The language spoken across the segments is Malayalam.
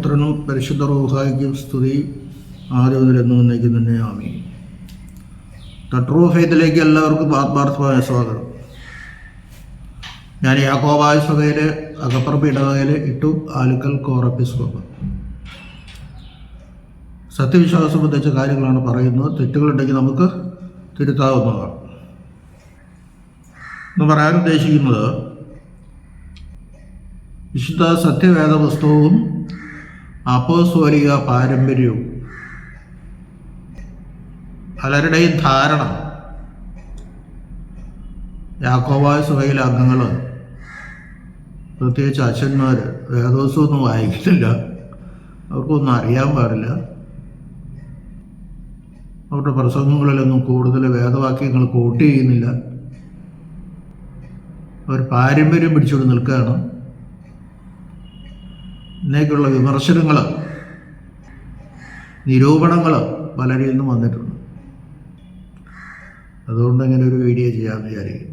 പുത്രനും പരിശുദ്ധ റോഹായിക്കും സ്തുതി. ആരോഗ്യം എന്നേക്കും തന്നെ ആമി തട്രൂ ഫെയ്ത്തിലേക്ക് എല്ലാവർക്കും ആത്മാർത്ഥമായ സ്വാഗതം. ഞാൻ യാക്കോബായ സഭയിൽ അകപ്പറമ്പ് ഇടവകയിൽ ഇട്ടു ആലുക്കൽ കോറപ്പിസ്കോപ്പ് സത്യവിശ്വാസം ബന്ധിച്ച കാര്യങ്ങളാണ് പറയുന്നത്. തെറ്റുകളുണ്ടെങ്കിൽ നമുക്ക് തിരുത്താവുന്നതാണ്. എന്ന് പറയാൻ ഉദ്ദേശിക്കുന്നത് വിശുദ്ധ സത്യവേദ പുസ്തകവും അപ്പോസ്വലിക പാരമ്പര്യവും. പലരുടെയും ധാരണ. യാക്കോബായ സഭയിലെ അംഗങ്ങൾ പ്രത്യേകിച്ച് അച്ഛന്മാർ വേദോത്സവമൊന്നും വായിക്കുന്നില്ല. അവർക്കൊന്നും അറിയാൻ പാടില്ല. അവരുടെ പ്രസംഗങ്ങളിലൊന്നും കൂടുതൽ വേദവാക്യങ്ങൾ കോട്ട് ചെയ്യുന്നില്ല. അവർ പാരമ്പര്യം പിടിച്ചുകൊണ്ട് നിൽക്കുകയാണ്. എന്നേക്കുള്ള വിമർശനങ്ങൾ നിരൂപണങ്ങൾ പലരിൽ നിന്നും വന്നിട്ടുണ്ട്. അതുകൊണ്ട് അങ്ങനെ ഒരു വീഡിയോ ചെയ്യാമെന്ന് വിചാരിക്കും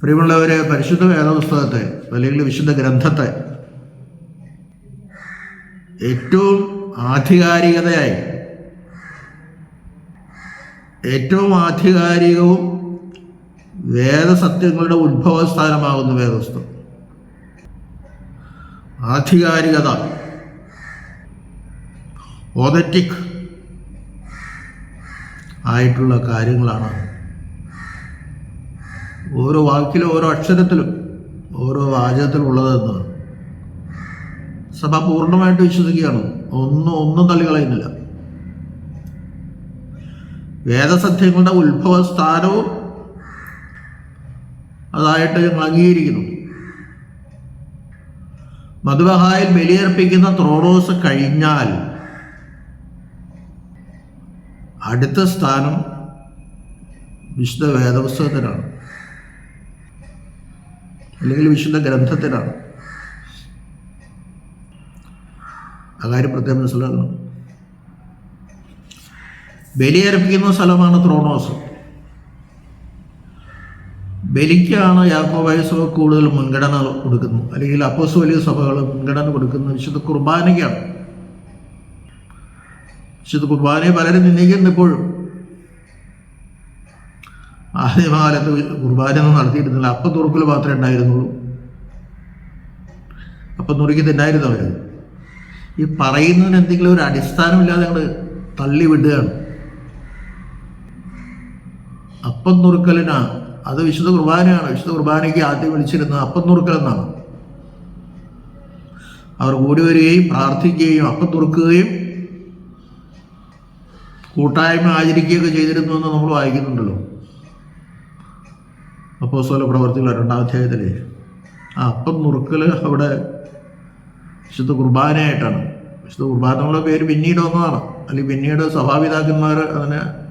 പ്രിയമുള്ളവരെ പരിശുദ്ധ വേദപുസ്തകത്തെ അല്ലെങ്കിൽ വിശുദ്ധ ഗ്രന്ഥത്തെ ഏറ്റവും ആധികാരികതയായി ഏറ്റവും ആധികാരികവും വേദസത്യങ്ങളുടെ ഉത്ഭവസ്ഥാനമാകുന്ന വേദപുസ്തകം. ആധികാരികത. ഓതറ്റിക് ആയിട്ടുള്ള കാര്യങ്ങളാണ്. ഓരോ വാക്കിലും ഓരോ അക്ഷരത്തിലും ഓരോ വാചകത്തിലും ഉള്ളതെന്ന് സഭ പൂർണമായിട്ട് വിശ്വസിക്കുകയാണ്. ഒന്നും ഒന്നും തള്ളികളയുന്നില്ല വേദസത്യങ്ങളുടെ ഉത്ഭവ സ്ഥാനവും അതായിട്ട് ഞങ്ങൾ അംഗീകരിക്കുന്നു. മധുബഹായിൽ ബലിയർപ്പിക്കുന്ന ത്രോഡോസ് കഴിഞ്ഞാൽ അടുത്ത സ്ഥാനം വിശുദ്ധ വേദപുസ്തകത്തിനാണ്. അല്ലെങ്കിൽ വിശുദ്ധ ഗ്രന്ഥത്തിനാണ്. ആ കാര്യം പ്രത്യേകം മനസ്സിലാക്കണം. ബലിയർപ്പിക്കുന്ന സ്ഥലമാണ് ത്രോണോസ്. ബലിക്കാണ് യാക്കോബായ സഭ കൂടുതൽ മുൻഗണന കൊടുക്കുന്നത് അല്ലെങ്കിൽ അപ്പോസ് വലിയ സഭകൾ മുൻഗണന കൊടുക്കുന്ന വിശുദ്ധ കുർബാനയ്ക്കാണ്. വിശുദ്ധ കുർബാനയെ പലരും നിന്ദിക്കുന്നു ഇപ്പോഴും. ആദ്യകാലത്ത് കുർബാനയൊന്നും നടത്തിയിരുന്നില്ല. അപ്പം തുറക്കൽ മാത്രമേ ഉണ്ടായിരുന്നുള്ളൂ. അപ്പം നുറുക്കി തിന്നായിരുന്നു അവർ ഈ പറയുന്നതിന് എന്തെങ്കിലും ഒരു അടിസ്ഥാനമില്ലാതെ ഞങ്ങൾ തള്ളിവിടുകയാണ്. അപ്പം നുറുക്കലിനാ അത് വിശുദ്ധ കുർബാനയാണ്. വിശുദ്ധ കുർബാനയ്ക്ക് ആദ്യം വിളിച്ചിരുന്നത് അപ്പം എന്നാണ്. അവർ കൂടി വരികയും പ്രാർത്ഥിക്കുകയും അപ്പം തുറക്കുകയും കൂട്ടായ്മ ആചരിക്കുകയൊക്കെ ചെയ്തിരുന്നു എന്ന് നമ്മൾ വായിക്കുന്നുണ്ടല്ലോ. അപ്പോൾ സ്വല പ്രവർത്തികൾ രണ്ടാം ആ അപ്പം നുറുക്കൽ അവിടെ വിശുദ്ധ കുർബാനയായിട്ടാണ്. വിശുദ്ധ കുർബാന പേര് പിന്നീട് വന്നതാണ്. അല്ലെങ്കിൽ പിന്നീട് സഭാപിതാക്കന്മാർ അതിനെ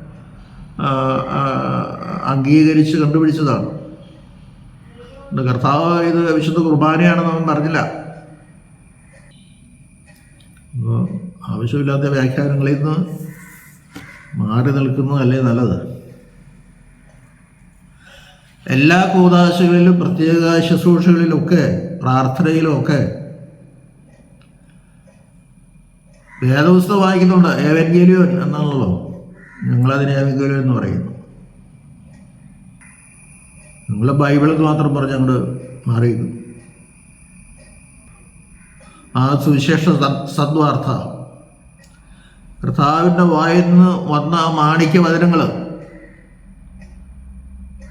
അംഗീകരിച്ച് കണ്ടുപിടിച്ചതാണ്. കർത്താവ് ഇത് വിശുദ്ധ കുർബാനയാണെന്ന് അവൻ പറഞ്ഞില്ല. ആവശ്യമില്ലാത്ത വ്യാഖ്യാനങ്ങളിൽ നിന്ന് മാറി നിൽക്കുന്നതല്ലേ നല്ലത്? എല്ലാ കൂതാശകളിലും പ്രത്യേക ശുശ്രൂഷകളിലൊക്കെ പ്രാർത്ഥനയിലുമൊക്കെ വേദപുസ്തകം വായിക്കുന്നുണ്ട്. ഏവൻഗേലിയോൻ എന്നാണല്ലോ. ഞങ്ങളതിനെ അവിഗ്രഹം എന്ന് പറയുന്നു. നിങ്ങൾ ബൈബിളിൽ മാത്രം പറഞ്ഞ് അങ്ങോട്ട് മാറിയിരുന്നു ആ സുവിശേഷ സദ്വാർത്ഥ കർത്താവിന്റെ വായിൽ നിന്ന് വന്ന ആ മാണിക്യ വചനങ്ങൾ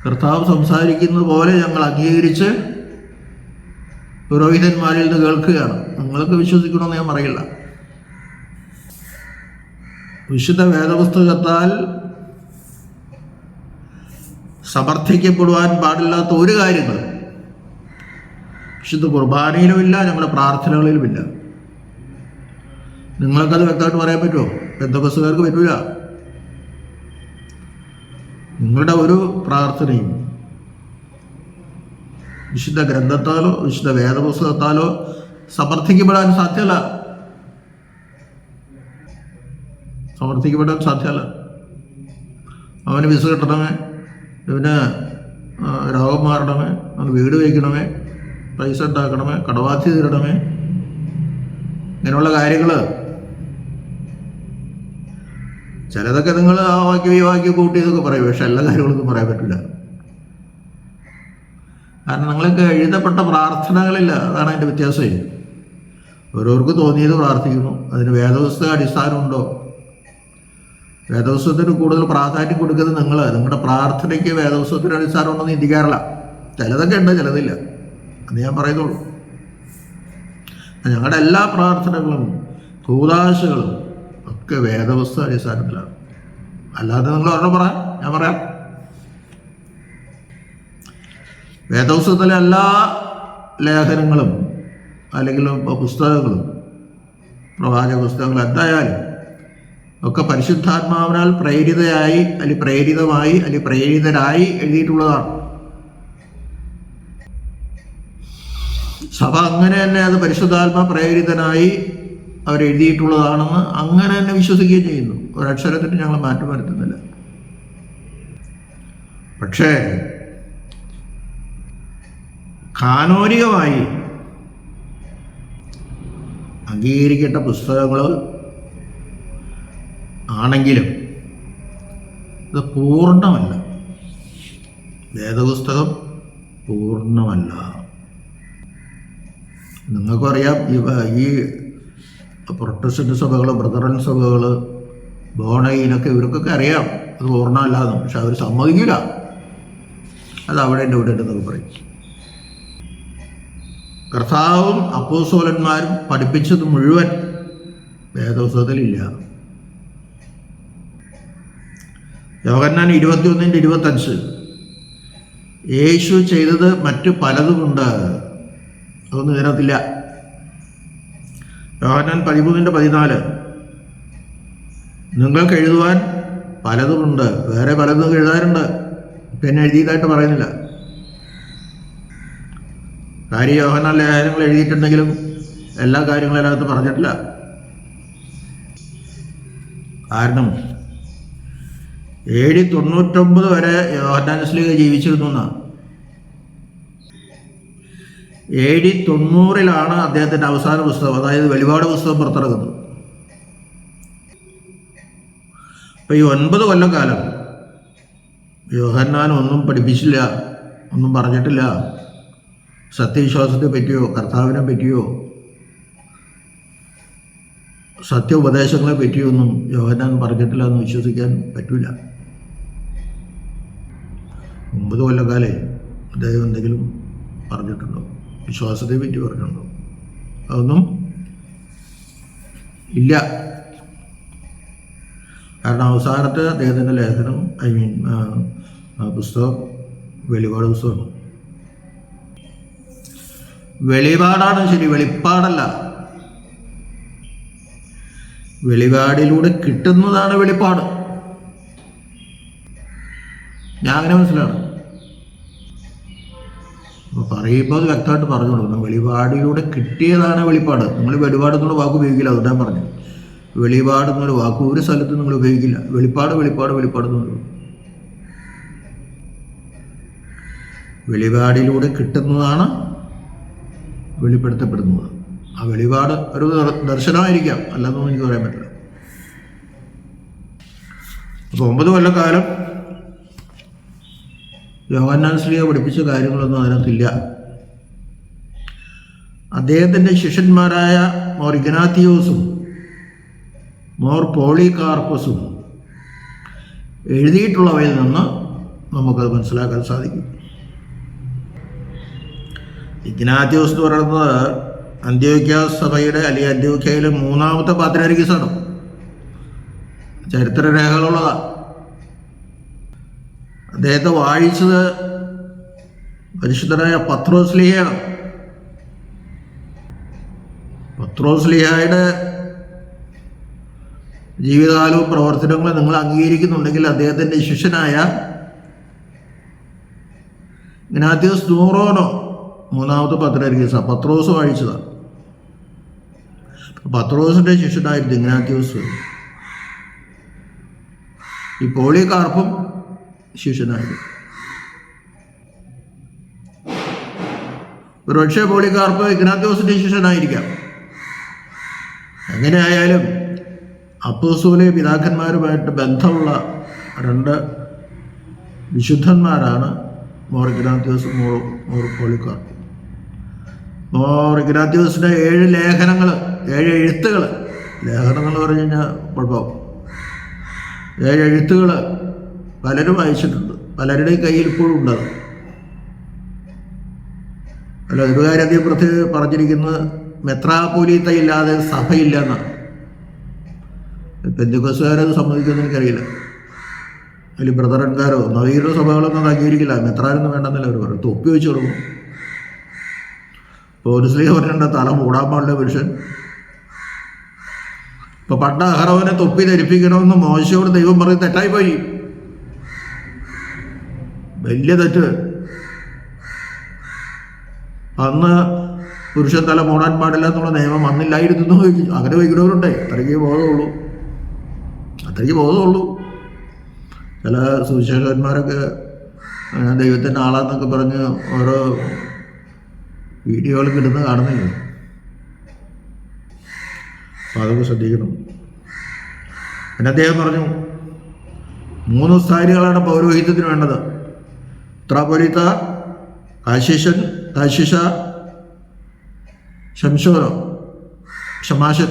കർത്താവ് സംസാരിക്കുന്നത് പോലെ ഞങ്ങൾ അംഗീകരിച്ച് പുരോഹിതന്മാരിൽ നിന്ന് കേൾക്കുകയാണ്. നിങ്ങൾക്ക് വിശ്വസിക്കണമെന്ന് ഞാൻ പറയില്ല. വിശുദ്ധ വേദപുസ്തകത്താൽ സമർത്ഥിക്കപ്പെടുവാൻ പാടില്ലാത്ത ഒരു കാര്യങ്ങൾ. വിശുദ്ധ കുർബാനയിലുമില്ല ഞങ്ങളുടെ പ്രാർത്ഥനകളിലുമില്ല. നിങ്ങൾക്കത് വ്യക്തമായിട്ട് പറയാൻ പറ്റുമോ? ബന്ധപസ്തുകാർക്ക് പറ്റൂല. നിങ്ങളുടെ ഒരു പ്രാർത്ഥനയും വിശുദ്ധ ഗ്രന്ഥത്താലോ വിശുദ്ധ വേദപുസ്തകത്താലോ സമർത്ഥിക്കപ്പെടാൻ സാധ്യമല്ല. സമർത്ഥിക്കപ്പെടാൻ സാധ്യമല്ല അവന് വിസ കിട്ടണമേ ഇവന് രോഗം മാറണമേ അവന് വീട് വയ്ക്കണമേ പൈസ ഉണ്ടാക്കണമേ കടബാധ്യത തീരണമേ ഇങ്ങനെയുള്ള കാര്യങ്ങൾ ചിലതൊക്കെ നിങ്ങൾ ആ വാക്യം ഈ വാക്യം കൂട്ടിയതൊക്കെ പറയും പക്ഷെ എല്ലാ കാര്യങ്ങളൊന്നും പറയാൻ പറ്റില്ല. കാരണം നിങ്ങൾക്ക് എഴുതപ്പെട്ട പ്രാർത്ഥനകളില്ല അതാണ് അതിന്റെ വ്യത്യാസമേ ഓരോർക്ക് തോന്നിയത് പ്രാർത്ഥിക്കുന്നു. അതിന് വേദപുസ്തക അടിസ്ഥാനമുണ്ടോ വേദവസ്വത്തിന് കൂടുതൽ പ്രാധാന്യം കൊടുക്കുന്നത് നിങ്ങൾ നിങ്ങളുടെ പ്രാർത്ഥനയ്ക്ക് വേദവസ്വത്തിന് അടിസ്ഥാനമുണ്ടെന്ന് ചിന്തിക്കാറില്ല ചിലതൊക്കെ ഉണ്ട് ചിലതില്ല. അത് ഞാൻ പറയുന്നുള്ളൂ. ഞങ്ങളുടെ എല്ലാ പ്രാർത്ഥനകളും കൂതാശകളും ഒക്കെ വേദവസ്തു അടിസ്ഥാനത്തിലാണ്. അല്ലാതെ നിങ്ങൾ ഒരെണ്ണം പറയാം ഞാൻ പറയാം. വേദവസ്തുത്തിലെ എല്ലാ ലേഖനങ്ങളും അല്ലെങ്കിൽ പുസ്തകങ്ങളും പ്രവാചക പുസ്തകങ്ങളും എന്തായാലും ഒക്കെ പരിശുദ്ധാത്മാവിനാൽ പ്രേരിതയായി അല്ലെ പ്രേരിതമായി അല്ലെ പ്രേരിതരായി എഴുതിയിട്ടുള്ളതാണ്. സഭ അങ്ങനെ തന്നെ അത് പരിശുദ്ധാത്മ പ്രേരിതനായി അവരെഴുതിയിട്ടുള്ളതാണെന്ന് അങ്ങനെ തന്നെ വിശ്വസിക്കുകയും ചെയ്യുന്നു. ഒരക്ഷരത്തിന് ഞങ്ങൾ മാറ്റം വരുത്തുന്നില്ല. പക്ഷേ കാനോനികമായി അംഗീകരിക്കേണ്ട പുസ്തകങ്ങൾ ആണെങ്കിലും ഇത് പൂർണമല്ല. വേദപുസ്തകം പൂർണമല്ല. നിങ്ങൾക്കറിയാം ഈ പ്രൊട്ടസ്റ്റന്റ് സഭകൾ ബ്രദറൻ സഭകൾ ബോണയിനൊക്കെ ഇവർക്കൊക്കെ അറിയാം. അത് പൂർണമല്ലാതെ പക്ഷെ അവർ സമ്മതിക്കില്ല. അത് അവിടെ എന്റെ ഇവിടെ എന്നൊക്കെ പറയും. കർത്താവും അപ്പോസോലന്മാരും പഠിപ്പിച്ചത് മുഴുവൻ വേദപുസ്തകത്തിലില്ല. യോഹന്നാൻ ഇരുപത്തിയൊന്നിന്റെ ഇരുപത്തഞ്ച്. യേശു ചെയ്തത് മറ്റു പലതുമുണ്ട് അതൊന്നും ഇതിനകത്തില്ല. യോഹന്നാൻ പതിമൂന്നിന്റെ പതിനാല്. നിങ്ങൾക്ക് എഴുതുവാൻ പലതുമുണ്ട് വേറെ പലതും എഴുതാറുണ്ട് പിന്നെ എഴുതിയതായിട്ട് പറയുന്നില്ല. കാര്യം യോഹന്നാൻ ലേഖനങ്ങൾ എഴുതിയിട്ടുണ്ടെങ്കിലും എല്ലാ കാര്യങ്ങളും അതിനകത്ത് പറഞ്ഞിട്ടില്ല. കാരണം എ ഡി തൊണ്ണൂറ്റൊമ്പത് വരെ യോഹന്നാൻസ്ലിക ജീവിച്ചിരുന്നു എന്നാണ് എ ഡി തൊണ്ണൂറിലാണ് അദ്ദേഹത്തിന്റെ അവസാന പുസ്തകം അതായത് വെളിപാട് പുസ്തകം പുറത്തിറങ്ങുന്നത്. അപ്പോൾ ഈ ഒൻപത് കൊല്ലക്കാലം യോഹന്നാൻ ഒന്നും പഠിപ്പിച്ചില്ല ഒന്നും പറഞ്ഞിട്ടില്ല. സത്യവിശ്വാസത്തെ പറ്റിയോ കർത്താവിനെ പറ്റിയോ സത്യ ഉപദേശങ്ങളെ പറ്റിയൊന്നും യോഹന്നാൻ പറഞ്ഞിട്ടില്ല എന്ന് വിശ്വസിക്കാൻ പറ്റില്ല ഒമ്പത് കൊല്ലക്കാലേ അദ്ദേഹം എന്തെങ്കിലും പറഞ്ഞിട്ടുണ്ടോ? വിശ്വാസത്തെ പറ്റി പറഞ്ഞിട്ടുണ്ടോ? അതൊന്നും ഇല്ല. കാരണം അവസാനത്തെ അദ്ദേഹത്തിന്റെ ലേഖനം ഐ മീൻ പുസ്തകം വെളിപാട് പുസ്തകമാണ്. വെളിപാടാണ് ശരി വെളിപ്പാടല്ല. വെളിപാടിലൂടെ കിട്ടുന്നതാണ് വെളിപ്പാട്. ഞാൻ അങ്ങനെ മനസ്സിലാണ് അപ്പോൾ പറയുമ്പോൾ അത് വ്യക്തമായിട്ട് പറഞ്ഞു കൊടുക്കണം വെളിപാടിലൂടെ കിട്ടിയതാണ് വെളിപ്പാട്. നിങ്ങൾ വെളിപാട് എന്നുള്ള വാക്ക് ഉപയോഗിക്കില്ല അതുകൊണ്ട് ഞാൻ പറഞ്ഞു വെളിപാട് എന്നൊരു വാക്ക് ഒരു സ്ഥലത്തും നിങ്ങൾ ഉപയോഗിക്കില്ല. വെളിപ്പാട് വെളിപ്പാട് വെളിപ്പാട് എന്ന് വെളിപാടിലൂടെ കിട്ടുന്നതാണ് വെളിപ്പെടുത്തപ്പെടുന്നത്. ആ വെളിപാട് ഒരു ദർ- ദർശനമായിരിക്കാം. അല്ലെന്നൊന്നും എനിക്ക് പറയാൻ പറ്റില്ല. അപ്പോൾ ഒമ്പത് കൊല്ലക്കാലം യോഹന്നാൻ സ്ലീഹ പഠിപ്പിച്ച കാര്യങ്ങളൊന്നും അതിനകത്തില്ല. അദ്ദേഹത്തിന്റെ ശിഷ്യന്മാരായ മോർ ഇഗ്നാത്തിയോസും മോർ പോളികാർപ്പസും എഴുതിയിട്ടുള്ളവയിൽ നിന്ന് നമുക്കത് മനസ്സിലാക്കാൻ സാധിക്കും. ഇഗ്നാത്തിയോസ് എന്ന് പറയുന്നത് അന്ത്യോക്യ സഭയുടെ അല്ലെങ്കിൽ അന്ത്യോക്യയിലെ മൂന്നാമത്തെ പാത്രാരിക്കസാണ് ചരിത്ര രേഖകളുള്ളതാണ് അദ്ദേഹത്തെ വാഴിച്ചത് പരിശുദ്ധനായ പത്രോസ്ലിഹയാണ് പത്രോസ്ലിഹയുടെ ജീവിതകാലവും പ്രവർത്തനങ്ങളും നിങ്ങൾ അംഗീകരിക്കുന്നുണ്ടെങ്കിൽ അദ്ദേഹത്തിന്റെ ശിഷ്യനായ ഇഗ്നാത്തിയോസ് നൂറോനോ മൂന്നാമത്തെ പത്രാരിക്കസ പത്രോസ് വാഴിച്ചതാണ് പത്രോസിന്റെ ശിഷ്യനായിരുന്നു ഇഗ്നാത്തിയോസ്. ഈ പോളികാർപ്പും ശിഷ്യനായിരുന്നു ഒരുപക്ഷെ പോളികാർപ്പ് ഇഗ്നാത്യോസിന്റെ ശിഷ്യനായിരിക്കാം. എങ്ങനെയായാലും അപ്പോസൂലെ പിതാക്കന്മാരുമായിട്ട് ബന്ധമുള്ള രണ്ട് വിശുദ്ധന്മാരാണ് more Ignatius more more Polycarp മോർ ഇഗ്നാത്യോസിന്റെ ഏഴ് ലേഖനങ്ങൾ ഏഴ് എഴുത്തുകൾ ലേഖനങ്ങൾ പറഞ്ഞു കഴിഞ്ഞാൽ കുഴപ്പമാവും ഏഴ് എഴുത്തുകൾ പലരും വായിച്ചിട്ടുണ്ട് പലരുടെയും കയ്യിൽ ഇപ്പോഴും ഉണ്ട് അല്ല ഒരു കാര്യം പ്രത്യേകം പറഞ്ഞിരിക്കുന്നത് മെത്രാപോലീത്ത ഇല്ലാതെ സഭയില്ല എന്നാണ്. പെന്തുക്കസുകാരത് സമ്മതിക്കുമെന്ന് എനിക്കറിയില്ല. അതിൽ ബ്രദറൻകാരോ നവീകരണ സഭകളൊന്നും അത് അംഗീകരിക്കില്ല. മെത്രാനൊന്നും വേണ്ടെന്നല്ല അവർ പറയും തൊപ്പി വെച്ച് കൊടുക്കും. സ്ത്രീ പറഞ്ഞിട്ടുണ്ട് തല മൂടാൻ പാടില്ല പുരുഷൻ. ഇപ്പോൾ പണ്ട് അഹറവനെ തൊപ്പി ധരിപ്പിക്കണമെന്ന് മോശയോട് ദൈവം പറഞ്ഞ് തെറ്റായിപ്പോയി വലിയ തെറ്റ്. അന്ന് പുരുഷൻ തല മൂടാൻ പാടില്ല എന്നുള്ള നിയമം അന്നില്ലായിരുന്നു അങ്ങനെ വൈകുന്നവരുണ്ടേ. അത്രയ്ക്ക് ബോധമുള്ളൂ. അത്രയ്ക്ക് ബോധമുള്ളൂ. ചില സുവിശേഷന്മാരൊക്കെ ദൈവത്തിന്റെ ആളാന്നൊക്കെ പറഞ്ഞ് ഓരോ വീഡിയോകൾ കിട്ടുന്ന കാണുന്നില്ല? അപ്പം അതൊക്കെ ശ്രദ്ധിക്കണം. പിന്നെ അദ്ദേഹം പറഞ്ഞു മൂന്ന് സ്ഥായികളാണ് പൗരോഹിത്യത്തിന് വേണ്ടത്. ത്രാപൊലിത്ത കാശിഷൻ കാശിഷ ശംശോ ഷമാശൻ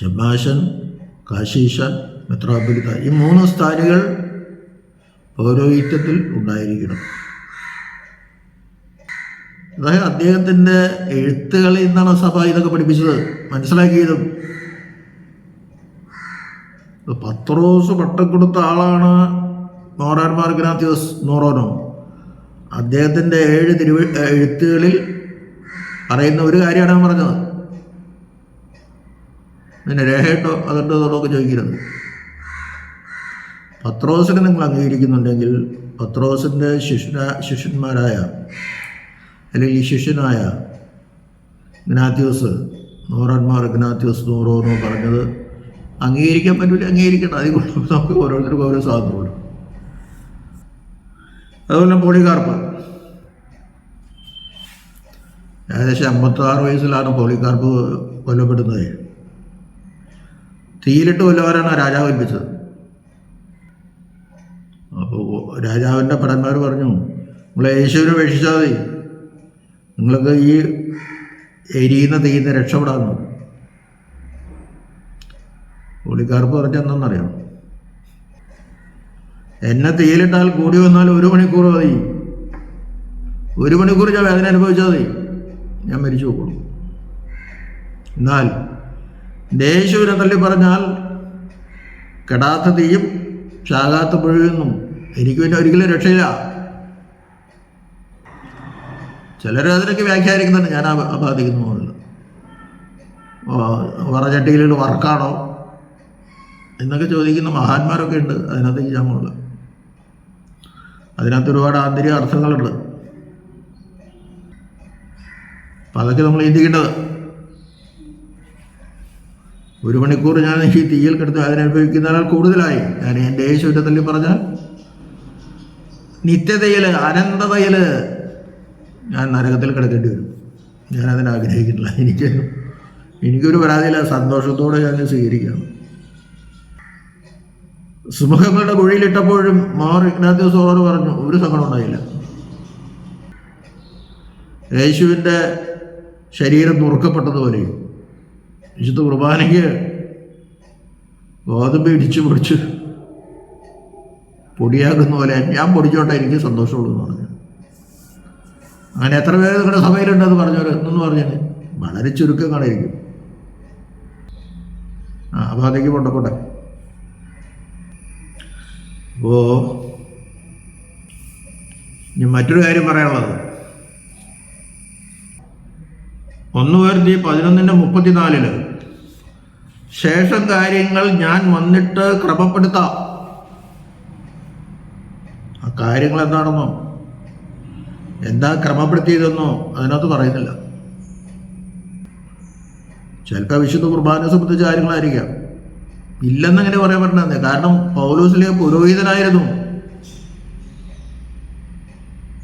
ഷമാശൻ കാശീഷ മെത്രാപൊലിത്ത ഈ മൂന്ന് സ്ഥാനികൾ പൗരോഹിത്യത്തിൽ ഉണ്ടായിരിക്കണം. അതായത് അദ്ദേഹത്തിന്റെ എഴുത്തുകളിൽ നിന്നാണ് സഭ ഇതൊക്കെ പഠിപ്പിച്ചത്. മനസ്സിലാക്കിയതും. പത്രോസ് പട്ടം കൊടുത്ത ആളാണ് നോറാൻമാർ ഗ്നാത്യോസ് നോറോനോ. അദ്ദേഹത്തിന്റെ ഏഴ് തിരുവ എഴുത്തുകളിൽ പറയുന്ന ഒരു കാര്യമാണ് ഞാൻ പറഞ്ഞത്. പിന്നെ രേഖയിട്ടോ അതുണ്ടോ ഒക്കെ ചോദിക്കരുത്. പത്രോസിനെ നിങ്ങൾ അംഗീകരിക്കുന്നുണ്ടെങ്കിൽ പത്രോസിന്റെ ശിഷ്യ ശിഷ്യന്മാരായ അല്ലെങ്കിൽ ശിഷ്യനായ ഗ്നാത്യോസ് നൂറന്മാർ ഗ്നാത്യോസ് നൂറോന്നോ പറഞ്ഞത് അംഗീകരിക്കാൻ പറ്റില്ല അംഗീകരിക്കണം അതുകൊണ്ട് നമുക്ക് ഓരോരുത്തർക്കും ഓരോ സ്വാതന്ത്ര്യമുള്ളൂ അതുപോലെ പോളികാർപ്പ്. ഏകദേശം അമ്പത്താറ് വയസ്സിലാണ് പോളികാർപ്പ് കൊല്ലപ്പെടുന്നത്. തീയിലിട്ട് കൊല്ലവരാണ് രാജാവ് ഏൽപ്പിച്ചത്. അപ്പോൾ രാജാവിന്റെ ഭടന്മാർ പറഞ്ഞു നിങ്ങളെ യേശുവിനെ ഉപേക്ഷിച്ചാൽ മതി. നിങ്ങൾക്ക് ഈ എരിയുന്ന തീയിന്ന് രക്ഷപ്പെടാമെന്ന് പുള്ളിക്കാർക്ക് പറഞ്ഞെന്നറിയാം എന്നെ തീയിലിട്ടാൽ കൂടി വന്നാൽ ഒരു മണിക്കൂർ മതി. ഒരു മണിക്കൂർ ഞാൻ വേദന അനുഭവിച്ചാൽ മതി. ഞാൻ മരിച്ചു പോകും എന്നാൽ യേശുവിനെ തള്ളി പറഞ്ഞാൽ കെടാത്ത തീയും ചാകാത്ത പുഴയൊന്നും എനിക്ക് പിന്നെ ഒരിക്കലും രക്ഷയില്ല. ചിലർ അതിനൊക്കെ വ്യാഖ്യാനിക്കുന്നുണ്ട്. ഞാൻ അപാദിക്കുന്ന മുകളിൽ വറചട്ടിയിൽ വർക്കാണോ? എന്നൊക്കെ ചോദിക്കുന്ന മഹാന്മാരൊക്കെ ഉണ്ട്. അതിനകത്ത് ഈജാമുള്ള അതിനകത്ത് ഒരുപാട് ആന്തരിക അർത്ഥങ്ങളുണ്ട്. അപ്പം അതൊക്കെ നമ്മൾ ചിന്തിക്കേണ്ടത്. ഒരു മണിക്കൂർ ഞാൻ ഈ തീയിൽ കിടത്ത് അതിനനുഭവിക്കുന്നതിനാൽ കൂടുതലായി. ഞാൻ എന്റെ യേശുവിന്റെ തല്ലി പറഞ്ഞാൽ നിത്യതയിൽ അനന്തതയിൽ ഞാൻ നരകത്തിൽ കിടക്കേണ്ടി വരും. ഞാനതിനാഗ്രഹിക്കുന്നില്ല എനിക്ക് എനിക്കൊരു പരാതിയില്ല. സന്തോഷത്തോടെ ഞാൻ സ്വീകരിക്കുകയാണ് സുമുഖങ്ങളുടെ കുഴിയിലിട്ടപ്പോഴും മാർ ഇഗ്നാത്യോസ് ഓറോട് പറഞ്ഞു ഒരു സങ്കടം ഉണ്ടായില്ല. യേശുവിന്റെ ശരീരം നുറുക്കപ്പെട്ടതുപോലെയും വിശുദ്ധ കുർബാനയ്ക്ക് ഗോതമ്പ് ഇടിച്ചു പൊടിച്ച് പൊടിയാകുന്ന പോലെ ഞാൻ പൊടിച്ചോട്ടെ എനിക്ക് സന്തോഷമുള്ളൂ എന്ന് പറഞ്ഞു. അങ്ങനെ എത്ര പേര് നിങ്ങളുടെ സഭയിലുണ്ടെന്ന് പറഞ്ഞവർ എന്നു പറഞ്ഞത് വളരെ ചുരുക്കം കാണായിരിക്കും. ആ അപ്പോൾ അതേക്ക് അപ്പോൾ ഇനി മറ്റൊരു കാര്യം പറയാനുള്ളത്. ഒന്ന് പേർത്തി പതിനൊന്നിന്റെ മുപ്പത്തിനാലിൽ ശേഷം കാര്യങ്ങൾ ഞാൻ വന്നിട്ട് ക്രമപ്പെടുത്താം. ആ കാര്യങ്ങൾ എന്താണെന്നോ? എന്താ ക്രമപ്പെടുത്തിയതെന്നോ അതിനകത്ത് പറയുന്നില്ല. ചിലപ്പോൾ വിശുദ്ധ കുർബാനെ സംബന്ധിച്ച കാര്യങ്ങളായിരിക്കാം. ഇല്ലെന്നങ്ങനെ പറ്റുന്നത് കാരണം പൗലോസിലെ പുരോഹിതനായിരുന്നു.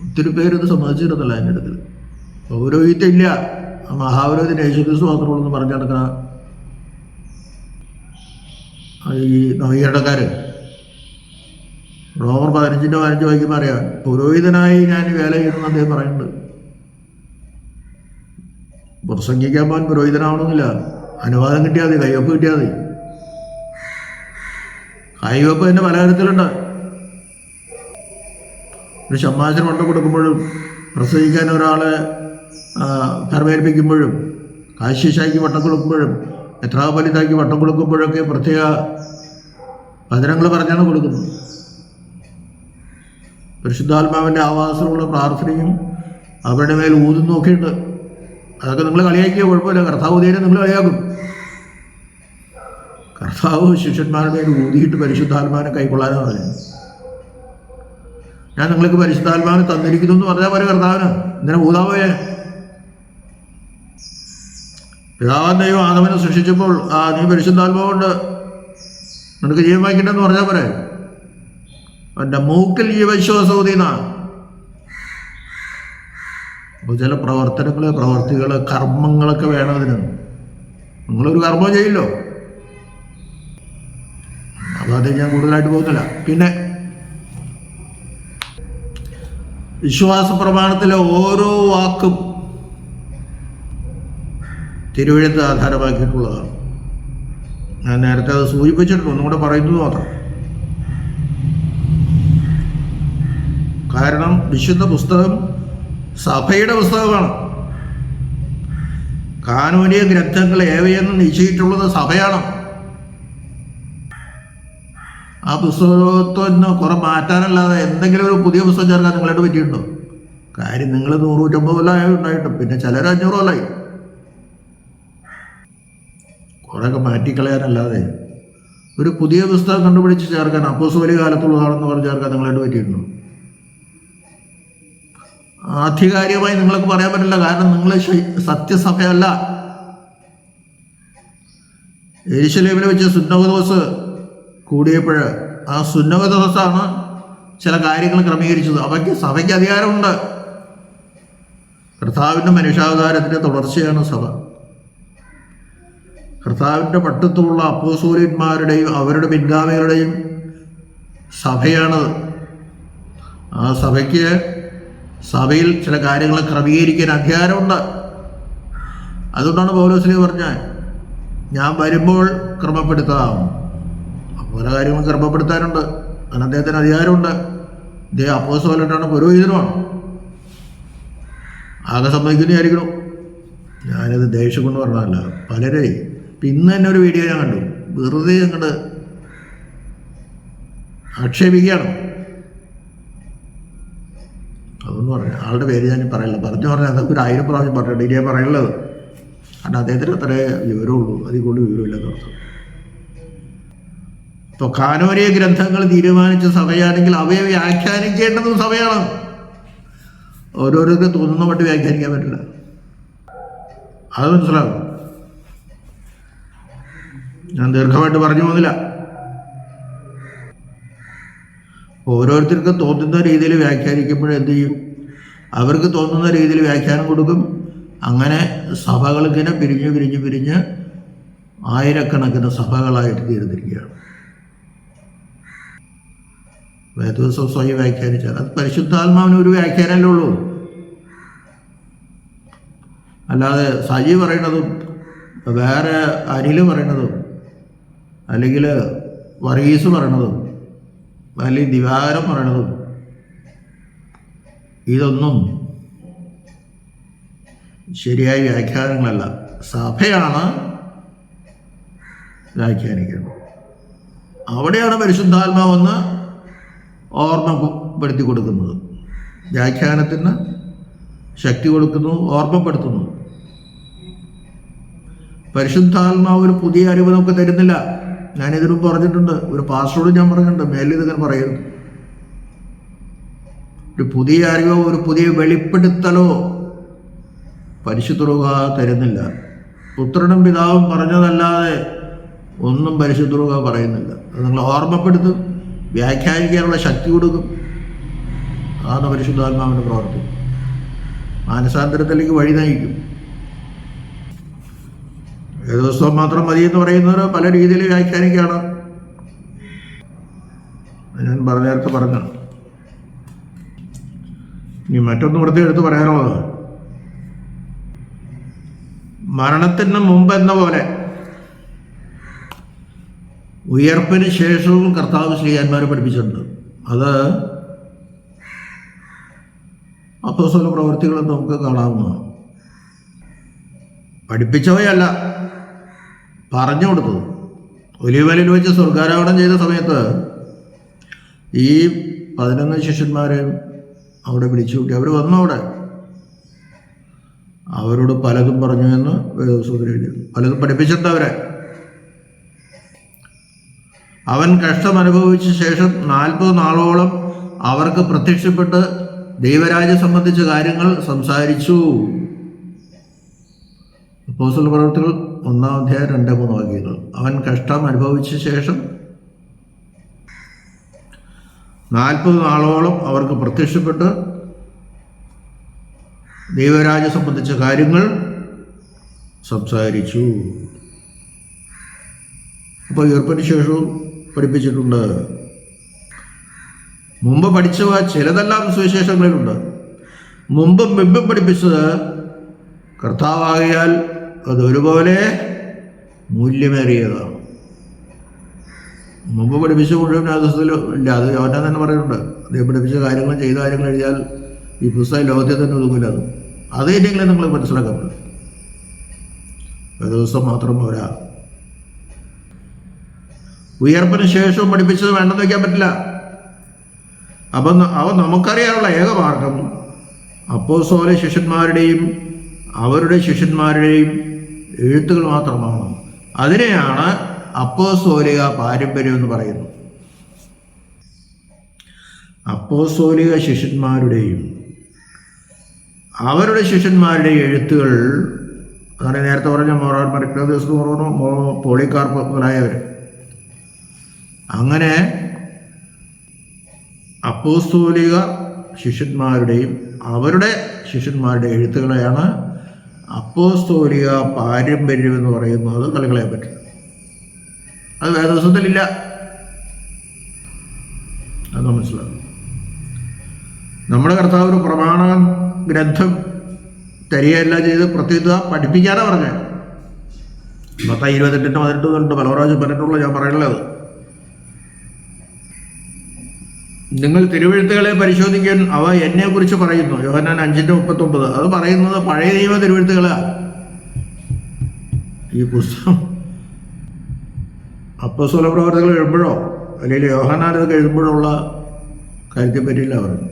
ഒത്തിരി പേര് ഇത് സമ്മതിച്ചിരുന്നില്ല എന്റെ അടുത്ത്. പൗരോഹിത്യം ഇല്ല മഹാപുരോഹിതൻ യേശുക്രിസ്തു മാത്രമുള്ളൂ എന്ന് പറഞ്ഞു നടക്കുന്ന ഈ നവീകരണക്കാർ റോമർ പതിനഞ്ചിന്റെ പതിനഞ്ച് വായിക്കുമ്പോൾ അറിയാം പുരോഹിതനായി ഞാൻ വേല ചെയ്യുന്നു അദ്ദേഹം പറയുന്നുണ്ട്. പ്രസംഗിക്കാൻ പോകാൻ പുരോഹിതനാവണമെന്നില്ല. അനുവാദം കിട്ടിയാൽ മതി കയ്യൊപ്പ് കിട്ടിയാൽ മതി. കയ്യൊപ്പ് തന്നെ പല തരത്തിലുണ്ട് ഒരു ശമ്മാശനം കൊണ്ട് കൊടുക്കുമ്പോഴും പ്രസവിക്കാൻ ഒരാളെ കർമ്മേൽപ്പിക്കുമ്പോഴും കാശിശാക്കി വട്ടം കൊടുക്കുമ്പോഴും എത്രാപലിതാക്കി വട്ടം കൊടുക്കുമ്പോഴൊക്കെ പ്രത്യേക വചനങ്ങൾ പറഞ്ഞാണ് കൊടുക്കുന്നത്. പരിശുദ്ധാത്മാവിന്റെ ആവാസമുള്ള പ്രാർത്ഥനയും അവരുടെ മേൽ ഊതും നോക്കിയിട്ട് അതൊക്കെ നിങ്ങൾ കളിയാക്കിയ കുഴപ്പമില്ല. കർത്താവ് നിങ്ങൾ കളിയാക്കും. കർത്താവ് ശിഷ്യന്മാരുടെ ഊതിയിട്ട് പരിശുദ്ധാത്മാനെ കൈക്കൊള്ളാനാണ് പറഞ്ഞത്. ഞാൻ നിങ്ങൾക്ക് പരിശുദ്ധാത്മാവിനെ തന്നിരിക്കുന്നു എന്ന് പറഞ്ഞാൽ പോലെ കർത്താവിന്? ഇന്നലെ ഊതാവോയെ പിതാവാൻ ദൈവം ആദവനെ സൃഷ്ടിച്ചപ്പോൾ ആ നീ പരിശുദ്ധാത്മാവുണ്ട് നിനക്ക് ജീവൻ വായിക്കണ്ടെന്ന് പറഞ്ഞാൽ പോരെ? അവന്റെ മൂക്കിൽ ജീവശ്വാസം ഊതിയെന്നാണ് അപ്പോൾ ചില പ്രവർത്തനങ്ങൾ പ്രവർത്തികൾ കർമ്മങ്ങളൊക്കെ വേണം അതിന്. നിങ്ങളൊരു കർമ്മം ചെയ്യില്ലോ. അപ്പോൾ ഞാൻ കൂടുതലായിട്ട് പോകുന്നില്ല പിന്നെ വിശ്വാസ പ്രമാണത്തിലെ ഓരോ വാക്കും തിരുവഴുത്ത് ആധാരമാക്കിയിട്ടുള്ളതാണ്. ഞാൻ നേരത്തെ അത് സൂചിപ്പിച്ചിട്ടുണ്ട് ഒന്നും കൂടെ പറയുന്നത് മാത്രം. കാരണം വിശുദ്ധ പുസ്തകം സഭയുടെ പുസ്തകമാണ്. കാനൂനിയ ഗ്രന്ഥങ്ങൾ ഏവയെന്ന് നിശ്ചയിച്ചിട്ടുള്ളത് സഭയാണ്. ആ പുസ്തകത്തൊന്ന് കുറെ മാറ്റാനല്ലാതെ എന്തെങ്കിലും ഒരു പുതിയ പുസ്തകം ചേർക്കാൻ നിങ്ങളായിട്ട് പറ്റിയിട്ടുണ്ടോ? കാര്യം നിങ്ങൾ നൂറൂറ്റമ്പത് കൊല്ലമായി ഉണ്ടായിട്ടും. പിന്നെ ചിലർ അഞ്ഞൂറ് കൊല്ലമായി കുറേയൊക്കെ മാറ്റിക്കളയാനല്ലാതെ ഒരു പുതിയ പുസ്തകം കണ്ടുപിടിച്ച് ചേർക്കാൻ അപ്പോസോലി കാലത്തുള്ളതാണെന്ന് പറഞ്ഞ് ചേർക്കാൻ നിങ്ങളായിട്ട് പറ്റിയിട്ടുണ്ടോ? ആധികാരികമായി നിങ്ങൾക്ക് പറയാൻ പറ്റില്ല. കാരണം നിങ്ങൾ സത്യസഭയല്ല എരിശലേമിൽ വെച്ച് സുന്നോദോസ് കൂടിയപ്പോൾ ആ ദിവസമാണ് ചില കാര്യങ്ങൾ ക്രമീകരിച്ചത്. അവയ്ക്ക് സഭയ്ക്ക് അധികാരമുണ്ട്. കർത്താവിന്റെ മനുഷ്യാവതാരത്തിന്റെ തുടർച്ചയാണ് സഭ. കർത്താവിന്റെ പട്ടത്തുള്ള അപ്പോസൂര്യന്മാരുടെയും അവരുടെ പിൻഗാമികളുടെയും സഭയാണത് ആ സഭയ്ക്ക് സഭയിൽ ചില കാര്യങ്ങൾ ക്രമീകരിക്കാൻ അധികാരമുണ്ട്. അതുകൊണ്ടാണ് പൗലോസ്ലി പറഞ്ഞത്. ഞാൻ വരുമ്പോൾ ക്രമപ്പെടുത്താം. പല കാര്യങ്ങളും ഗർഭപ്പെടുത്താനുണ്ട്. അതിന് അദ്ദേഹത്തിന് അധികാരമുണ്ട്. ഇദ്ദേഹം അപ്പോസോലായിട്ടാണ് പുരോഹിതനുമാണ്. ആകെ സമ്മതിക്കുന്നതായിരിക്കണം ഞാനത് ദേഷ്യം കൊണ്ട് പറഞ്ഞതല്ല. പലരെ ഇപ്പം തന്നെ ഒരു വീഡിയോ ഞാൻ കണ്ടു. വെറുതെ അങ്ങോട്ട് ആക്ഷേപിക്കുകയാണ്. അതൊന്നും പറഞ്ഞു ആളുടെ പേര് ഞാൻ പറയില്ല. പറഞ്ഞു പറഞ്ഞാൽ അതൊക്കെ ഒരു ആയിരം പ്രാവശ്യം പറഞ്ഞിട്ട് ഇനി ഞാൻ പറയുള്ളത് കാരണം അദ്ദേഹത്തിന് അത്രേ വിവരമുള്ളൂ. അതിൽ കൂടുതൽ വിവരമില്ലാത്ത അർത്ഥം ഇപ്പോൾ കാനോരിയ ഗ്രന്ഥങ്ങൾ തീരുമാനിച്ച സഭയാണെങ്കിൽ അവയെ വ്യാഖ്യാനിക്കേണ്ടതും സഭയാണ്. ഓരോരുത്തർക്ക് തോന്നുന്ന മട്ട് വ്യാഖ്യാനിക്കാൻ പറ്റില്ല. അത് മനസ്സിലാകും ഞാൻ ദീർഘമായിട്ട് പറഞ്ഞു പോകുന്നില്ല. ഓരോരുത്തർക്കും തോന്നുന്ന രീതിയിൽ വ്യാഖ്യാനിക്കുമ്പോൾ എന്ത് ചെയ്യും? അവർക്ക് തോന്നുന്ന രീതിയിൽ വ്യാഖ്യാനം കൊടുക്കും. അങ്ങനെ സഭകളിങ്ങനെ പിരിഞ്ഞ് പിരിഞ്ഞ് പിരിഞ്ഞ് ആയിരക്കണക്കിന് സഭകളായിട്ട് തീർന്നിരിക്കുകയാണ്. വേദോത്സവ സ്വയം വ്യാഖ്യാനിച്ചാൽ. അത് പരിശുദ്ധാത്മാവിന് ഒരു വ്യാഖ്യാനമല്ലേ ഉള്ളൂ. അല്ലാതെ സജി പറയണതും വേറെ അനിൽ പറയണതും അല്ലെങ്കിൽ വർഗീസ് പറയണതും അല്ലെങ്കിൽ ദിവാകരം പറയണതും ഇതൊന്നും ശരിയായ വ്യാഖ്യാനങ്ങളല്ല. സഭയാണ് വ്യാഖ്യാനിക്കുന്നത്. അവിടെയാണ് പരിശുദ്ധാത്മാവെന്ന് ഓർമ്മപ്പെടുത്തി കൊടുക്കുന്നത് വ്യാഖ്യാനത്തിന് ശക്തി കൊടുക്കുന്നു ഓർമ്മപ്പെടുത്തുന്നു. പരിശുദ്ധാത്മാവ് ഒരു പുതിയ അറിവ് നമുക്ക് തരുന്നില്ല. ഞാനിതിനു പറഞ്ഞിട്ടുണ്ട് ഒരു പാസ്വേഡ് ഞാൻ പറഞ്ഞിട്ടുണ്ട് മേലിൽ ഇതിങ്ങനെ പറയരുത് ഒരു പുതിയ അറിവോ ഒരു പുതിയ വെളിപ്പെടുത്തലോ പരിശുദ്ധ തരുന്നില്ല. പുത്രനും പിതാവും പറഞ്ഞതല്ലാതെ ഒന്നും പരിശുദ്ധ പറയുന്നില്ല. അത് നിങ്ങൾ ഓർമ്മപ്പെടുത്തും. വ്യാഖ്യാനിക്കാനുള്ള ശക്തി കൊടുക്കും. അതാണ് പരിശുദ്ധാത്മാവിന്റെ പ്രവർത്തി. മാനസാന്തരത്തിലേക്ക് വഴി നയിക്കും. വേദപുസ്തകം മാത്രം മതി എന്ന് പറയുന്നവർ പല രീതിയിൽ വ്യാഖ്യാനിക്കുകയാണ്. ഞാൻ പറഞ്ഞ നേരത്തെ പറഞ്ഞു. ഇനി മറ്റൊന്ന് വൃത്തി എടുത്ത് പറയാനുള്ളത്. മരണത്തിന് മുമ്പ് എന്ന പോലെ ഉയർപ്പിന് ശേഷവും കർത്താവ് ശ്രീയാന്മാരെ പഠിപ്പിച്ചിട്ടുണ്ട്. അത് അപ്പോസ്വല പ്രവൃത്തികളും നമുക്ക് കാണാവുന്നതാണ്. പഠിപ്പിച്ചവയല്ല പറഞ്ഞു കൊടുത്തത് ഒലിവലിൽ വെച്ച് സ്വർഗാരോഹണം ചെയ്ത സമയത്ത് ഈ പതിനൊന്ന് ശിഷ്യന്മാരെയും അവിടെ വിളിച്ചു കൂട്ടി. അവർ വന്നു അവിടെ അവരോട് പലതും പറഞ്ഞു എന്ന് വേദസൂത്രം എഴുതി പലതും പഠിപ്പിച്ചിട്ടുണ്ട് അവരെ. അവൻ കഷ്ടം അനുഭവിച്ച ശേഷം നാൽപ്പത് നാളോളം അവർക്ക് പ്രത്യക്ഷപ്പെട്ട് ദൈവരാജ്യം സംബന്ധിച്ച കാര്യങ്ങൾ സംസാരിച്ചു. പോസ്റ്റൽ പ്രവർത്തികൾ ഒന്നാം അധ്യായം രണ്ട് മൂന്ന് വാക്യങ്ങൾ. അവൻ കഷ്ടം അനുഭവിച്ച ശേഷം നാൽപ്പത് നാളോളം അവർക്ക് പ്രത്യക്ഷപ്പെട്ട് ദൈവരാജ്യം സംബന്ധിച്ച കാര്യങ്ങൾ സംസാരിച്ചു. അപ്പോൾ ഉയർപ്പിന് ശേഷവും പഠിപ്പിച്ചിട്ടുണ്ട്. മുമ്പ് പഠിച്ചവ ചിലതെല്ലാം സുവിശേഷങ്ങളിലുണ്ട്. മുമ്പ് മെമ്പ് പഠിപ്പിച്ചത് കർത്താവാകിയാൽ അത് ഒരുപോലെ മൂല്യമേറിയതാണ്. മുമ്പ് പഠിപ്പിച്ച മുഴുവൻ വേദസ്ഥത്തിൽ ഇല്ല അത് അവനെ തന്നെ പറയുന്നുണ്ട്. അദ്ദേഹം പഠിപ്പിച്ച കാര്യങ്ങൾ ചെയ്ത കാര്യങ്ങൾ എഴുതിയാൽ ഈ പുസ്തകം ലോകത്തിൽ തന്നെ ഒതുങ്ങില്ല അത്. അത് ഇല്ലെങ്കിലും നിങ്ങൾ മനസ്സിലാക്കാൻ പറ്റും ദിവസം മാത്രം പോരാ. ഉയർപ്പിന് ശേഷവും പഠിപ്പിച്ചത് വേണ്ടെന്ന് വയ്ക്കാൻ പറ്റില്ല. അപ്പം അവ നമുക്കറിയാനുള്ള ഏക മാർഗം അപ്പോസോല ശിഷ്യന്മാരുടെയും അവരുടെ ശിഷ്യന്മാരുടെയും എഴുത്തുകൾ മാത്രമാണ്. അതിനെയാണ് അപ്പോസോലിക പാരമ്പര്യം എന്ന് പറയുന്നത്. അപ്പോസോലിക ശിഷ്യന്മാരുടെയും അവരുടെ ശിഷ്യന്മാരുടെയും എഴുത്തുകൾ അതാണ് നേരത്തെ പറഞ്ഞ മോറാർ മരക്രദോസ് പോളികാർപ്പ് മുതലായവർ അങ്ങനെ അപ്പോസ്തോലിക ശിഷ്യന്മാരുടെയും അവരുടെ ശിഷ്യന്മാരുടെ എഴുത്തുകളെയാണ് അപ്പോസ്തോലിക പാരമ്പര്യം എന്ന് പറയുന്നത് കളികളെ പറ്റും അത് വേദവസത്തിലില്ല അത് മനസ്സിലാകും നമ്മുടെ കർത്താവ് ഒരു പ്രമാണ ഗ്രന്ഥം തരികയല്ല ചെയ്ത് പ്രത്യേകത പഠിപ്പിക്കാനാണ് പറഞ്ഞത്. മൊത്തം ഇരുപത്തെട്ടിന്റെ പതിനെട്ട് തൊട്ട് പല പ്രാവശ്യം പറഞ്ഞിട്ടുള്ള ഞാൻ പറയുള്ളത് നിങ്ങൾ തിരുവഴുത്തുകളെ പരിശോധിക്കാൻ അവ എന്നെക്കുറിച്ച് പറയുന്നു. യോഹന്നാൻ അഞ്ചിന്റെ മുപ്പത്തൊമ്പത്. അത് പറയുന്നത് പഴയ നിയമ തിരുവഴുത്തുകളാണ് ഈ പുസ്തകം അപ്പസ്വല പ്രവർത്തകൾ എഴുമ്പോഴോ അല്ലെങ്കിൽ യോഹനാൻ ഇതൊക്കെ എഴുതുമ്പോഴുള്ള കാര്യത്തെ പറ്റിയില്ല പറഞ്ഞു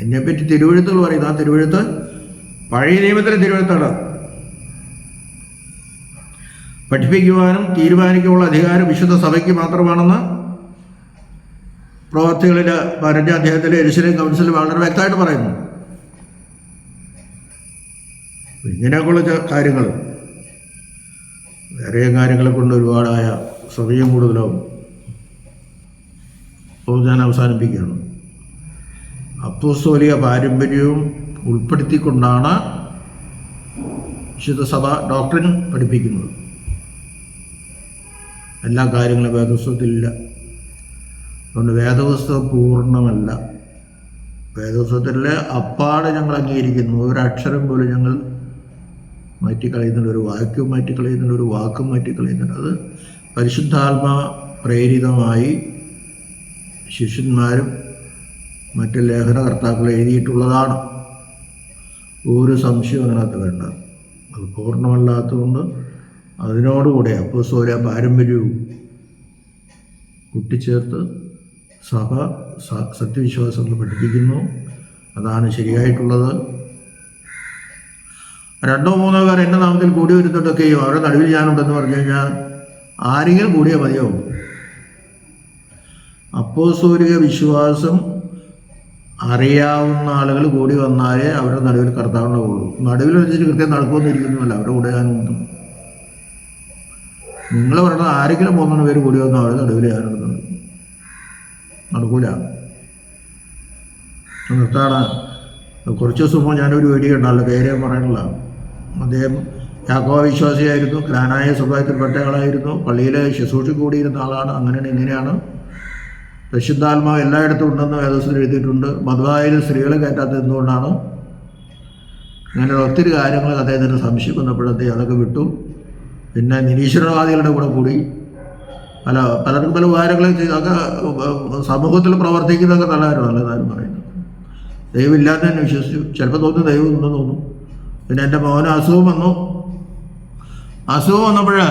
എന്നെപ്പറ്റി തിരുവഴുത്തുകൾ പറയുന്നു ആ തിരുവഴുത്ത് പഴയ നിയമത്തിലെ തിരുവഴുത്താണ്. പഠിപ്പിക്കുവാനും തീരുമാനിക്കാനുള്ള അധികാരം വിശുദ്ധ സഭയ്ക്ക് മാത്രമാണെന്ന് പ്രവർത്തികളിൽ പറഞ്ഞ അദ്ദേഹത്തിന്റെ എരിശിലേം കൗൺസിൽ വളരെ വ്യക്തമായിട്ട് പറയുന്നു. ഇങ്ങനെയൊക്കെയുള്ള കാര്യങ്ങൾ വേറെയും കാര്യങ്ങളെ കൊണ്ട് ഒരുപാടായ സമയം കൂടുതലാവും. അപ്പോൾ ഞാൻ അവസാനിപ്പിക്കുകയാണ്. അപ്പോസ്തോലിക പാരമ്പര്യവും ഉൾപ്പെടുത്തിക്കൊണ്ടാണ് വിശുദ്ധ സഭ പഠിപ്പിക്കുന്നത്. എല്ലാ കാര്യങ്ങളും വേദപുസ്തകത്തിലില്ല അതുകൊണ്ട് വേദപുസ്തകം പൂർണമല്ല. വേദപുസ്തകത്തിലെ അപ്പാടെ ഞങ്ങൾ അംഗീകരിക്കുന്നു. ഒരക്ഷരം പോലും ഞങ്ങൾ മാറ്റിക്കളയുന്നുണ്ട് ഒരു വാക്യം മാറ്റിക്കളയുന്നുണ്ട് ഒരു വാക്കും മാറ്റിക്കളയുന്നുണ്ട് അത് പരിശുദ്ധാത്മ പ്രേരിതമായി ശിഷ്യന്മാരും മറ്റ് ലേഖനകർത്താക്കൾ എഴുതിയിട്ടുള്ളതാണ്. ഒരു സംശയവും അതിനകത്ത് വേണ്ട. അത് പൂർണമല്ലാത്തതുകൊണ്ട് അതിനോടുകൂടെ അപ്പോസ്തോല പാരമ്പര്യവും കൂട്ടിച്ചേർത്ത് സഭ സത്യവിശ്വാസങ്ങൾ പഠിപ്പിക്കുന്നു. അതാണ് ശരിയായിട്ടുള്ളത്. രണ്ടോ മൂന്നോ പേർ എന്റെ നാമത്തിൽ കൂടി വരുന്നുണ്ടൊക്കെയും അവരുടെ നടുവിൽ ഞാനുണ്ടെന്ന് പറഞ്ഞു കഴിഞ്ഞാൽ ആരെങ്കിലും കൂടിയേ മതിയാവും. അപ്പോസൂരിക വിശ്വാസം അറിയാവുന്ന ആളുകൾ കൂടി വന്നാലേ അവരുടെ നടുവിൽ കർത്താവുണ്ടാവുള്ളൂ നടുവിൽ വെച്ചിട്ട് കൃത്യം നടക്കുമെന്നിരിക്കുന്നുമല്ല അവരുടെ കൂടെ ഞാനുണ്ട് നിങ്ങൾ പറഞ്ഞത് ആരെങ്കിലും മൂന്ന് പേര് കൂടി വന്നു അവരുടെ നടുവിൽ ഞാനുണ്ട് നടക്കൂല. നിർത്താണ് കുറച്ച് ദിവസം മുമ്പ് ഞാനൊരു വീഡിയോ ഉണ്ടല്ലോ പേര് പറയാനുള്ള അദ്ദേഹം യാക്കോ വിശ്വാസിയായിരുന്നു ക്രാനായ ആളായിരുന്നു പള്ളിയിലെ ശുശ്രൂഷ കൂടിയിരുന്ന ആളാണ് അങ്ങനെ ഇങ്ങനെയാണ്. പരിശുദ്ധാത്മാവ് എല്ലായിടത്തും ഉണ്ടെന്ന് വേദത്തിൽ എഴുതിയിട്ടുണ്ട്. മധുവായിൽ സ്ത്രീകളെ കയറ്റാത്തത് എന്തുകൊണ്ടാണ് അങ്ങനെ ഒത്തിരി കാര്യങ്ങൾ അദ്ദേഹത്തിന് സംശയം വന്നപ്പോഴത്തേ അതൊക്കെ വിട്ടു. പിന്നെ നിരീശ്വരവാദികളുടെ കൂടെ കൂടി പല പലർക്കും പല ഉപകാരങ്ങളും ചെയ്ത് അതൊക്കെ സമൂഹത്തിൽ പ്രവർത്തിക്കുന്നതൊക്കെ നല്ല നല്ലതാരും പറയുന്നത് പറയുന്നത്. ദൈവമില്ലാത്തതിനെ വിശ്വസിച്ചു ചിലപ്പോൾ തോന്നുന്നു ദൈവം ഉണ്ടെന്ന് തോന്നും. പിന്നെ എന്റെ മോന് അസുഖം വന്നു. അസുഖം വന്നപ്പോഴേ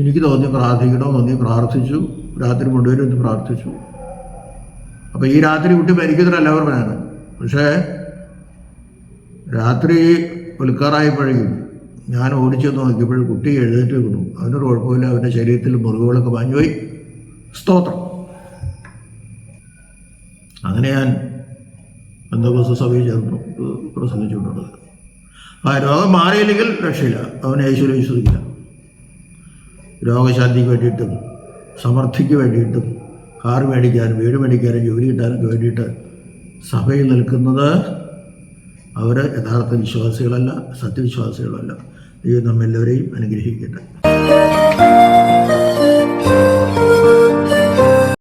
എനിക്ക് തോന്നി പ്രാർത്ഥിക്കണോ തോന്നി പ്രാർത്ഥിച്ചു. രാത്രി ഒന്ന് പ്രാർത്ഥിച്ചു. അപ്പോൾ ഈ രാത്രി കുട്ടി മരിക്കുന്നൊരു എല്ലാവരുമാണ് പക്ഷേ രാത്രി പുൽക്കാറായപ്പോഴേക്കും ഞാൻ ഓടിച്ചു നോക്കിയപ്പോഴും കുട്ടി എഴുന്നേറ്റ് വീണു അവനൊരു കുഴപ്പമില്ല അവന്റെ ശരീരത്തിൽ മുറിവുകളൊക്കെ മാഞ്ഞുപോയി സ്തോത്രം. അങ്ങനെ ഞാൻ ബന്ധുക്കോസ സഭയിൽ ചേർന്നു. പ്രസംഗിച്ചുകൊണ്ടുള്ളത്. ആ രോഗം മാറിയില്ലെങ്കിൽ രക്ഷയില്ല. അവൻ യേശുവിനെ വിശ്വസിക്കില്ല. രോഗശാന്തിക്ക് വേണ്ടിയിട്ടും സമൃദ്ധിക്ക് വേണ്ടിയിട്ടും കാർ മേടിക്കാനും വീട് മേടിക്കാനും ജോലി കിട്ടാനൊക്കെ വേണ്ടിയിട്ട് സഭയിൽ നിൽക്കുന്നത് അവർ യഥാർത്ഥ വിശ്വാസികളല്ല സത്യവിശ്വാസികളല്ല. ദൈവം നമ്മെല്ലാവരെയും അനുഗ്രഹിക്കട്ടെ.